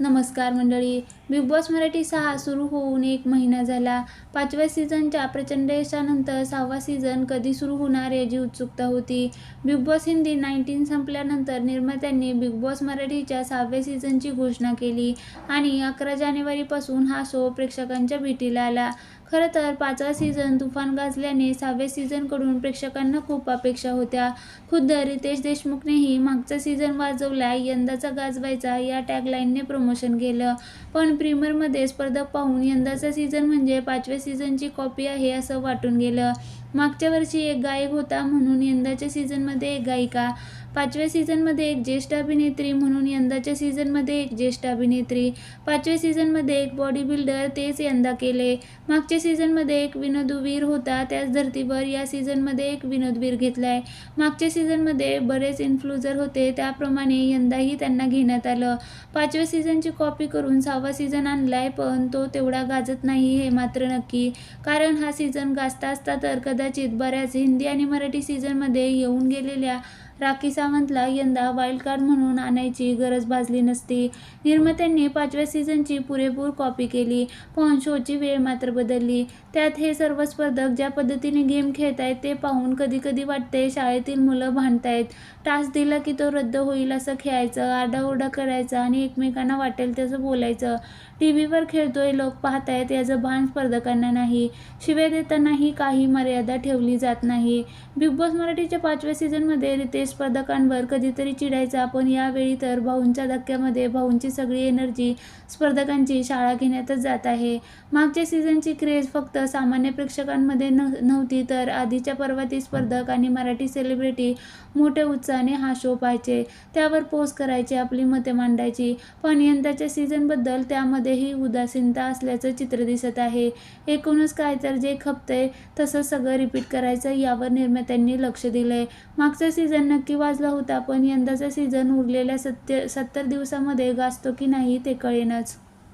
नमस्कार मंडळी. Big boss Marathi सहा सुरू होऊन एक महिना झाला. पाचव्या सीझनच्या प्रचंड यशानंतर सहावा सीझन कधी सुरू होणार याची उत्सुकता होती. बिग बॉस हिंदी नाईन्टीन संपल्यानंतर निर्मात्यांनी बिग बॉस मराठीच्या सहाव्या सीझनची घोषणा केली आणि अकरा जानेवारीपासून हा शो प्रेक्षकांच्या भेटीला आला. खरं तर पाचवा सीझन तुफान गाजल्याने सहाव्या सीझनकडून प्रेक्षकांना खूप अपेक्षा होत्या. खुद्द रितेश देशमुखनेही मागचा सीझन वाजवला यंदाचा गाजवायचा या टॅगलाईनने प्रमोशन केलं. पण प्रीमियरमध्ये स्पर्धक पाहून यंदाचा सीझन म्हणजे पाचव्या सीझनची कॉपी आहे असं वाटून गेलं. मागच्या वर्षी एक गायक होता म्हणून यंदाच्या सीझनमध्ये एक गायिका. पाचव्या सीझनमध्ये एक ज्येष्ठ अभिनेत्री म्हणून यंदाच्या सीझनमध्ये एक ज्येष्ठ अभिनेत्री. पाचव्या सीझनमध्ये एक बॉडी बिल्डर तेच यंदा केले. मागच्या सीझनमध्ये एक विनोदवीर होता त्याच धर्तीवर या सीझनमध्ये एक विनोदवीर घेतला आहे मागच्या सीझनमध्ये बरेच इन्फ्लुझर होते त्याप्रमाणे यंदाही त्यांना घेण्यात आलं. पाचव्या सीझनची कॉपी करून सहावा सीझन आणला आहे पण तो तेवढा गाजत नाही हे मात्र नक्की. कारण हा सीझन गाजता असता तर कदाचित बऱ्याच हिंदी आणि मराठी सीझनमध्ये येऊन गेलेल्या राखी सावंतला यंदा वाईल्ड कार्ड म्हणून आणायची गरज भाजली नसती. निर्मात्यांनी पाचव्या सीझनची पुरेपूर कॉपी केली. पण शोची वेळ मात्र बदलली. त्यात हे सर्व स्पर्धक ज्या पद्धतीने गेम खेळत आहेत ते पाहून कधी कधी वाटते शाळेतील मुलं भांडतायत. टास्क दिला की तो रद्द होईल असं खेळायचं आरडाओरडा करायचा आणि एकमेकांना वाटेल तसं बोलायचं. टी व्हीवर खेळतोय लोक पाहतायत याचं भान स्पर्धकांना नाही. शिव्या देतानाही काही मर्यादा ठेवली जात नाही. बिग बॉस मराठीच्या पाचव्या सीझनमध्ये रितेश स्पर्धकांवर कधीतरी चिडायचा. पण यावेळी तर भाऊंच्या धक्क्यामध्ये भाऊंची सगळी एनर्जी स्पर्धकांची शाळा घेण्यातच जात आहे. मागच्या सीझनची क्रेज फक्त सामान्य प्रेक्षकांमध्ये न नव्हती तर आधीच्या पर्वातील स्पर्धक आणि मराठी सेलिब्रिटी मोठ्या उत्साहाने हा शो पाहायचे. त्यावर पोस्ट करायचे आपली मते मांडायची. पण यंदाच्या सीझनबद्दल त्यामध्येही उदासीनता असल्याचं चित्र दिसत आहे. एकूणच काय तर जे खपतंय तसं सगळं रिपीट करायचं यावर निर्मात्यांनी लक्ष दिलंय. मागच्या सीझन नक्की वाजला होता पण यंदाचा सीझन उरलेल्या सत्य सत्तर दिवसामध्ये गाजतो की नाही ते कळेनच.